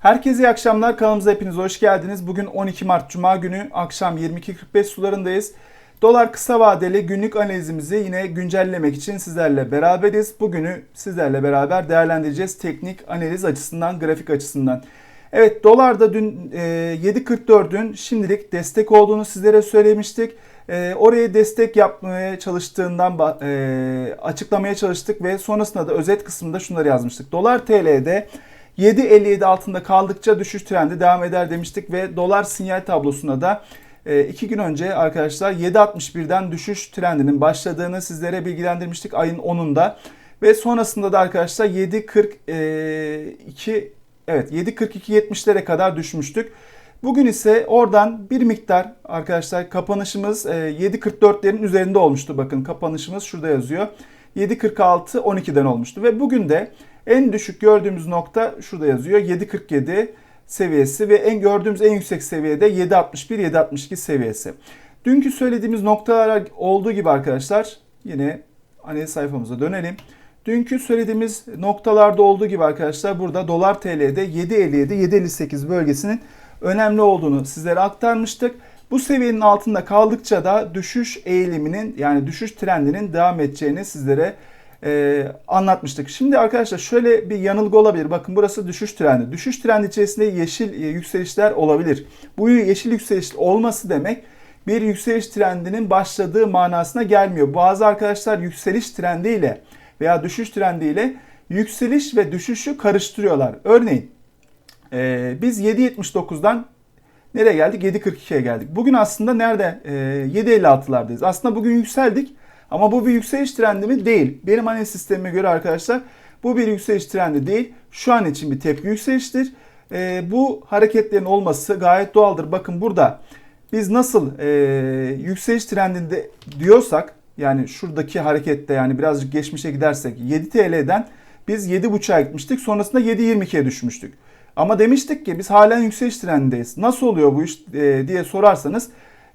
Herkese iyi akşamlar. Kanalımıza hepiniz hoş geldiniz. Bugün 12 Mart Cuma günü akşam 22.45 sularındayız. Dolar kısa vadeli günlük analizimizi yine güncellemek için sizlerle beraberiz. Bugünü sizlerle beraber değerlendireceğiz teknik analiz açısından, grafik açısından. Evet dolarda dün e, 7.44'ün şimdilik destek olduğunu sizlere söylemiştik. E, oraya destek yapmaya çalıştığından e, açıklamaya çalıştık ve sonrasında da özet kısmında şunları yazmıştık. Dolar TL'de 7.57 altında kaldıkça düşüş trendi devam eder demiştik ve dolar sinyal tablosuna da e, iki gün önce arkadaşlar 7.61'den düşüş trendinin başladığını sizlere bilgilendirmiştik ayın 10'unda. Ve sonrasında da arkadaşlar 7.42 evet 7.42-70'lere kadar düşmüştük. Bugün ise oradan bir miktar arkadaşlar kapanışımız 7.44'lerin üzerinde olmuştu. Bakın kapanışımız şurada yazıyor. 7.46 12'den olmuştu ve bugün de en düşük gördüğümüz nokta şurada yazıyor 7.47 seviyesi ve en gördüğümüz en yüksek seviyede 7.61 7.62 seviyesi. Dünkü söylediğimiz noktalar olduğu gibi arkadaşlar yine analiz sayfamıza dönelim. Dünkü söylediğimiz noktalarda olduğu gibi arkadaşlar burada dolar TL'de 7.57 7.58 bölgesinin önemli olduğunu sizlere aktarmıştık. Bu seviyenin altında kaldıkça da düşüş eğiliminin yani düşüş trendinin devam edeceğini sizlere e, anlatmıştık. Şimdi arkadaşlar şöyle bir yanılgı olabilir. Bakın burası düşüş trendi. Düşüş trendi içerisinde yeşil e, yükselişler olabilir. Bu yeşil yükseliş olması demek bir yükseliş trendinin başladığı manasına gelmiyor. Bazı arkadaşlar yükseliş trendiyle veya düşüş trendiyle yükseliş ve düşüşü karıştırıyorlar. Örneğin e, biz 7.79'dan nereye geldik? 7.42'ye geldik. Bugün aslında nerede? E, 7.56'lardayız. Aslında bugün yükseldik ama bu bir yükseliş trendi mi? Değil. Benim analiz sistemime göre arkadaşlar bu bir yükseliş trendi değil. Şu an için bir tepki yükseliştir. E, bu hareketlerin olması gayet doğaldır. Bakın burada biz nasıl e, yükseliş trendinde diyorsak yani şuradaki harekette yani birazcık geçmişe gidersek 7 TL'den biz 7.5'a gitmiştik. Sonrasında 7.22'ye düşmüştük. Ama demiştik ki biz halen yükseliş trendindeyiz. Nasıl oluyor bu iş e, diye sorarsanız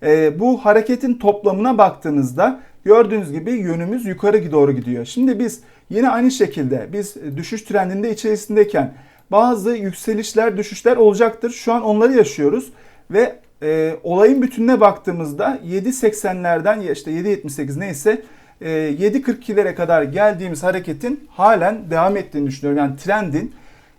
e, bu hareketin toplamına baktığınızda gördüğünüz gibi yönümüz yukarı doğru gidiyor. Şimdi biz yine aynı şekilde biz düşüş trendinde içerisindeyken bazı yükselişler düşüşler olacaktır. Şu an onları yaşıyoruz ve e, olayın bütününe baktığımızda 7.80'lerden işte 7.78 neyse e, 7.42'lere kadar geldiğimiz hareketin halen devam ettiğini düşünüyorum. Yani trendin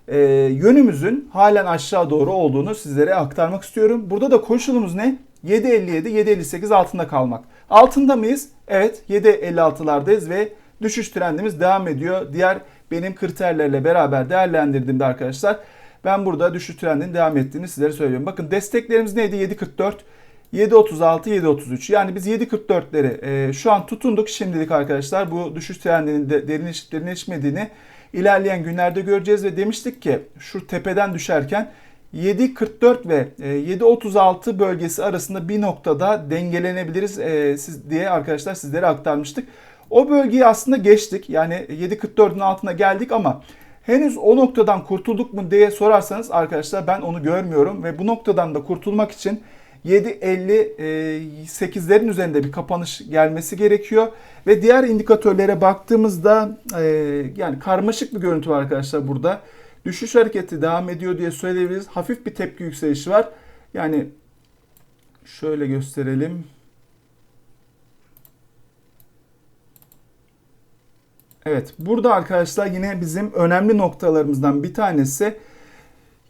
e, yönümüzün halen aşağı doğru olduğunu sizlere aktarmak istiyorum. Burada da koşulumuz ne? 7.57, 7.58 altında kalmak. Altında mıyız? Evet 7.56'lardayız ve düşüş trendimiz devam ediyor. Diğer benim kriterlerle beraber değerlendirdiğimde arkadaşlar ben burada düşüş trendinin devam ettiğini sizlere söylüyorum. Bakın desteklerimiz neydi? 7.44, 7.36, 7.33. Yani biz 7.44'leri e, şu an tutunduk şimdilik arkadaşlar. Bu düşüş trendinin de derinleşip derinleşmediğini ilerleyen günlerde göreceğiz ve demiştik ki şu tepeden düşerken 7.44 ve 7.36 e, bölgesi arasında bir noktada dengelenebiliriz e, diye arkadaşlar sizlere aktarmıştık. O bölgeyi aslında geçtik. Yani 7.44'ün altına geldik ama henüz o noktadan kurtulduk mu diye sorarsanız arkadaşlar ben onu görmüyorum ve bu noktadan da kurtulmak için 7.58'lerin üzerinde bir kapanış gelmesi gerekiyor. Ve diğer indikatörlere baktığımızda e, yani karmaşık bir görüntü var arkadaşlar burada. Düşüş hareketi devam ediyor diye söyleyebiliriz. Hafif bir tepki yükselişi var. Yani şöyle gösterelim. Evet burada arkadaşlar yine bizim önemli noktalarımızdan bir tanesi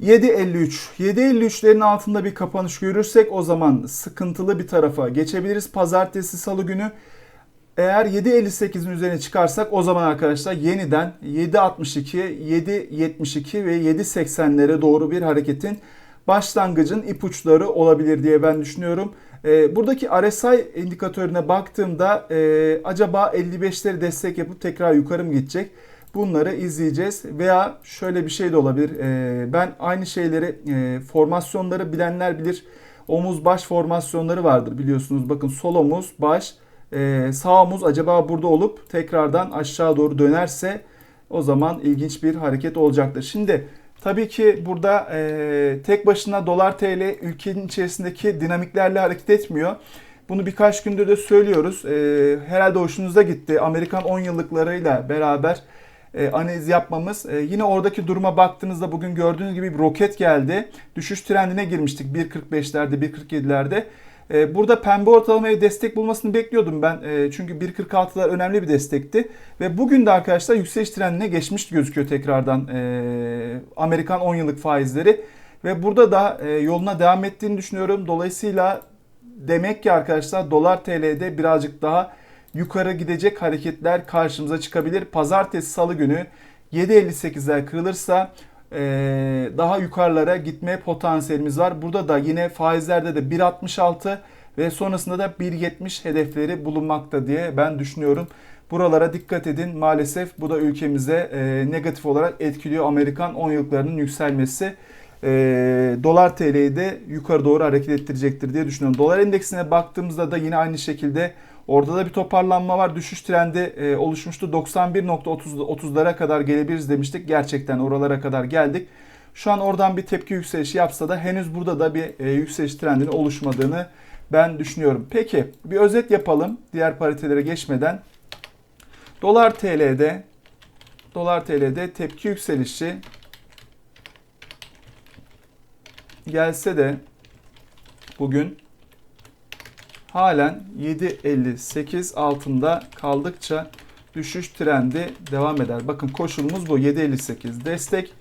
7.53. 7.53'lerin altında bir kapanış görürsek o zaman sıkıntılı bir tarafa geçebiliriz. Pazartesi salı günü eğer 7.58'in üzerine çıkarsak o zaman arkadaşlar yeniden 7.62, 7.72 ve 7.80'lere doğru bir hareketin başlangıcın ipuçları olabilir diye ben düşünüyorum. Ee, buradaki RSI indikatörüne baktığımda e, acaba 55'leri destek yapıp tekrar yukarı mı gidecek? Bunları izleyeceğiz veya şöyle bir şey de olabilir. E, ben aynı şeyleri e, formasyonları bilenler bilir. Omuz baş formasyonları vardır biliyorsunuz. Bakın sol omuz baş e, sağ omuz acaba burada olup tekrardan aşağı doğru dönerse o zaman ilginç bir hareket olacaktır. Şimdi tabii ki burada e, tek başına dolar TL ülkenin içerisindeki dinamiklerle hareket etmiyor. Bunu birkaç gündür de söylüyoruz. E, herhalde hoşunuza gitti. Amerikan 10 yıllıklarıyla beraber e, analiz yapmamız. E, yine oradaki duruma baktığınızda bugün gördüğünüz gibi bir roket geldi. Düşüş trendine girmiştik 1.45'lerde 1.47'lerde. E, burada pembe ortalamaya destek bulmasını bekliyordum ben. E, çünkü 1.46'lar önemli bir destekti. Ve bugün de arkadaşlar yükseliş trendine geçmiş gözüküyor tekrardan e, Amerikan 10 yıllık faizleri. Ve burada da e, yoluna devam ettiğini düşünüyorum. Dolayısıyla demek ki arkadaşlar dolar TL'de birazcık daha yukarı gidecek hareketler karşımıza çıkabilir. Pazartesi salı günü 7.58'ler kırılırsa daha yukarılara gitme potansiyelimiz var. Burada da yine faizlerde de 1.66 ve sonrasında da 1.70 hedefleri bulunmakta diye ben düşünüyorum. Buralara dikkat edin. Maalesef bu da ülkemize e, negatif olarak etkiliyor Amerikan 10 yıllıklarının yükselmesi e, dolar TL'yi de yukarı doğru hareket ettirecektir diye düşünüyorum. Dolar endeksine baktığımızda da yine aynı şekilde orada da bir toparlanma var. Düşüş trendi e, oluşmuştu. 91.30'lara kadar gelebiliriz demiştik. Gerçekten oralara kadar geldik. Şu an oradan bir tepki yükselişi yapsa da henüz burada da bir e, yükseliş trendinin oluşmadığını ben düşünüyorum. Peki bir özet yapalım diğer paritelere geçmeden. Dolar TL'de Dolar TL'de tepki yükselişi gelse de bugün halen 7.58 altında kaldıkça düşüş trendi devam eder. Bakın koşulumuz bu 7.58 destek.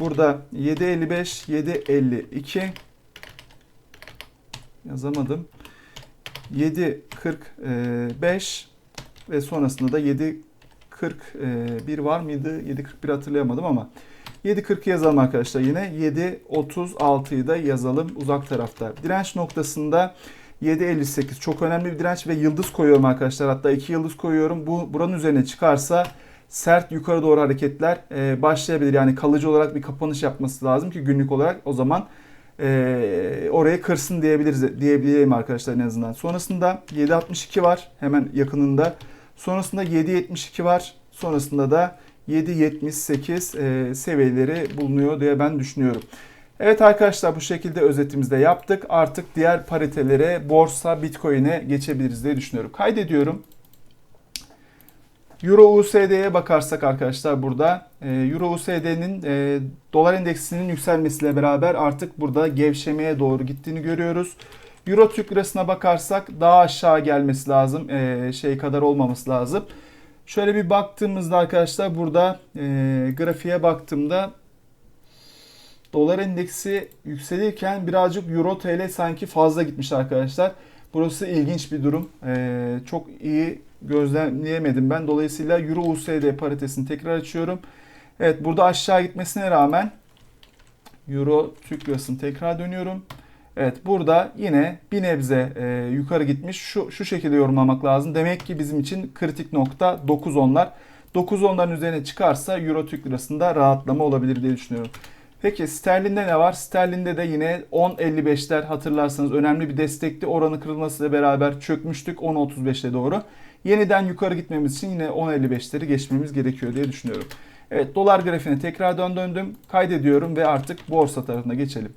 Burada 7.55, 7.52 yazamadım. 7.45 ve sonrasında da 7.41 var mıydı? 7.41 hatırlayamadım ama 7.40 yazalım arkadaşlar yine. 7.36'yı da yazalım uzak tarafta. Direnç noktasında 7.58 çok önemli bir direnç ve yıldız koyuyorum arkadaşlar. Hatta 2 yıldız koyuyorum. Bu buranın üzerine çıkarsa sert yukarı doğru hareketler e, başlayabilir. Yani kalıcı olarak bir kapanış yapması lazım ki günlük olarak o zaman e, orayı kırsın diyebiliriz diyebileyim arkadaşlar en azından. Sonrasında 7.62 var hemen yakınında. Sonrasında 7.72 var. Sonrasında da 7.78 e, seviyeleri bulunuyor diye ben düşünüyorum. Evet arkadaşlar bu şekilde özetimizde yaptık. Artık diğer paritelere borsa, bitcoin'e geçebiliriz diye düşünüyorum. Kaydediyorum. Euro USD'ye bakarsak arkadaşlar burada e, Euro USD'nin e, dolar endeksinin yükselmesiyle beraber artık burada gevşemeye doğru gittiğini görüyoruz. Euro Türk lirasına bakarsak daha aşağı gelmesi lazım. E, şey kadar olmaması lazım. Şöyle bir baktığımızda arkadaşlar burada e, grafiğe baktığımda dolar endeksi yükselirken birazcık euro tl sanki fazla gitmiş arkadaşlar. Burası ilginç bir durum. E, çok iyi gözlemleyemedim ben. Dolayısıyla euro USD paritesini tekrar açıyorum. Evet burada aşağı gitmesine rağmen euro Türk lirasını tekrar dönüyorum. Evet burada yine bir nebze e, yukarı gitmiş. Şu, şu şekilde yorumlamak lazım. Demek ki bizim için kritik nokta 9 onlar. 9 onların üzerine çıkarsa Euro Türk lirasında rahatlama olabilir diye düşünüyorum. Peki sterlinde ne var? Sterlinde de yine 10.55'ler hatırlarsanız önemli bir destekti. Oranı kırılmasıyla beraber çökmüştük 10.35'e doğru. Yeniden yukarı gitmemiz için yine 10.55'leri geçmemiz gerekiyor diye düşünüyorum. Evet dolar grafiğine tekrar döndüm. Kaydediyorum ve artık borsa tarafına geçelim.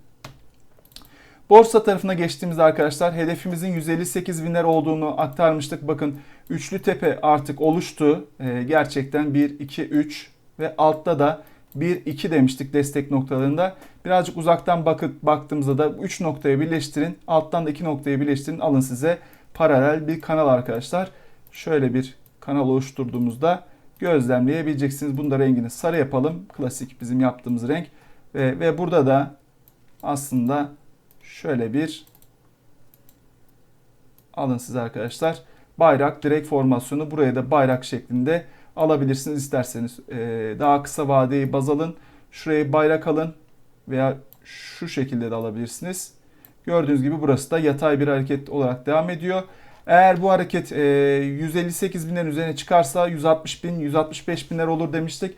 Borsa tarafına geçtiğimizde arkadaşlar hedefimizin 158 binler olduğunu aktarmıştık. Bakın üçlü tepe artık oluştu. Ee, gerçekten 1, 2, 3 ve altta da 1, 2 demiştik destek noktalarında. Birazcık uzaktan bakıp baktığımızda da 3 noktayı birleştirin. Alttan da 2 noktayı birleştirin. Alın size paralel bir kanal arkadaşlar. Şöyle bir kanal oluşturduğumuzda gözlemleyebileceksiniz. Bunu da rengini sarı yapalım. Klasik bizim yaptığımız renk. Ve, ve burada da aslında şöyle bir alın siz arkadaşlar. Bayrak direkt formasyonu buraya da bayrak şeklinde alabilirsiniz isterseniz. Ee, daha kısa vadeyi baz alın. Şuraya bayrak alın veya şu şekilde de alabilirsiniz. Gördüğünüz gibi burası da yatay bir hareket olarak devam ediyor. Eğer bu hareket e, 158 binlerin üzerine çıkarsa 160 bin, 165 binler olur demiştik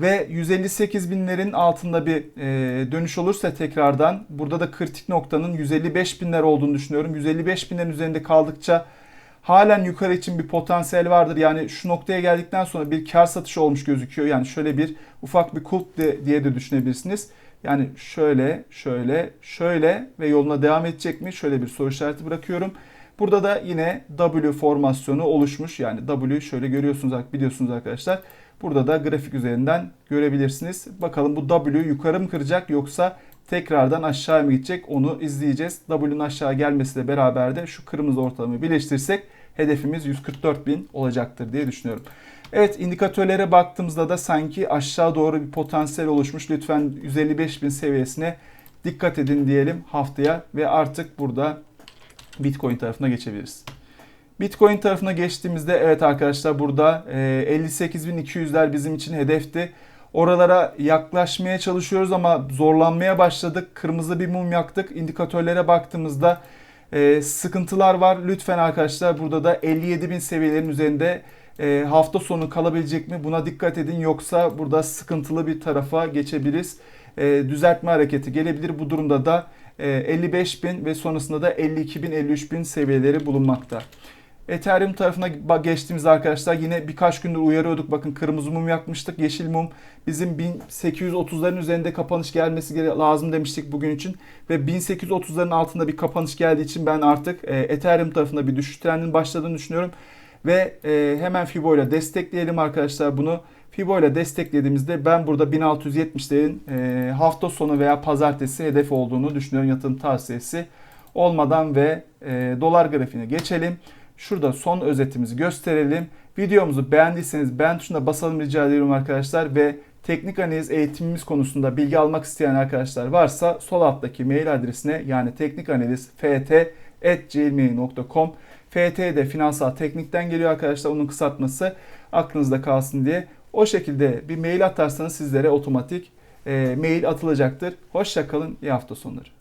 ve 158 binlerin altında bir e, dönüş olursa tekrardan burada da kritik noktanın 155 binler olduğunu düşünüyorum. 155 binlerin üzerinde kaldıkça halen yukarı için bir potansiyel vardır. Yani şu noktaya geldikten sonra bir kar satışı olmuş gözüküyor. Yani şöyle bir ufak bir kulp de, diye de düşünebilirsiniz. Yani şöyle, şöyle, şöyle ve yoluna devam edecek mi? Şöyle bir soru işareti bırakıyorum. Burada da yine W formasyonu oluşmuş. Yani W şöyle görüyorsunuz biliyorsunuz arkadaşlar. Burada da grafik üzerinden görebilirsiniz. Bakalım bu W yukarı mı kıracak yoksa tekrardan aşağı mı gidecek onu izleyeceğiz. W'nin aşağı gelmesiyle beraber de şu kırmızı ortalamayı birleştirirsek hedefimiz 144.000 olacaktır diye düşünüyorum. Evet indikatörlere baktığımızda da sanki aşağı doğru bir potansiyel oluşmuş. Lütfen 155.000 seviyesine dikkat edin diyelim haftaya ve artık burada Bitcoin tarafına geçebiliriz. Bitcoin tarafına geçtiğimizde evet arkadaşlar burada e, 58.200'ler bizim için hedefti. Oralara yaklaşmaya çalışıyoruz ama zorlanmaya başladık. Kırmızı bir mum yaktık. İndikatörlere baktığımızda e, sıkıntılar var. Lütfen arkadaşlar burada da 57.000 seviyelerin üzerinde e, hafta sonu kalabilecek mi? Buna dikkat edin. Yoksa burada sıkıntılı bir tarafa geçebiliriz. E, düzeltme hareketi gelebilir. Bu durumda da e, 55.000 ve sonrasında da 52.000 53.000 seviyeleri bulunmakta. Ethereum tarafına geçtiğimizde arkadaşlar yine birkaç gündür uyarıyorduk. Bakın kırmızı mum yakmıştık. Yeşil mum bizim 1830'ların üzerinde kapanış gelmesi lazım demiştik bugün için. Ve 1830'ların altında bir kapanış geldiği için ben artık e, Ethereum tarafında bir düşüş trendinin başladığını düşünüyorum. Ve e, hemen Fibo ile destekleyelim arkadaşlar bunu. Fibo ile desteklediğimizde ben burada 1670'lerin e, hafta sonu veya pazartesi hedef olduğunu düşünüyorum yatırım tavsiyesi olmadan ve dolar grafiğine geçelim. Şurada son özetimizi gösterelim. Videomuzu beğendiyseniz beğen tuşuna basalım rica ediyorum arkadaşlar ve teknik analiz eğitimimiz konusunda bilgi almak isteyen arkadaşlar varsa sol alttaki mail adresine yani teknik analiz ft.gmail.com FT de finansal teknikten geliyor arkadaşlar onun kısaltması aklınızda kalsın diye. O şekilde bir mail atarsanız sizlere otomatik e, mail atılacaktır. Hoşçakalın, iyi hafta sonları.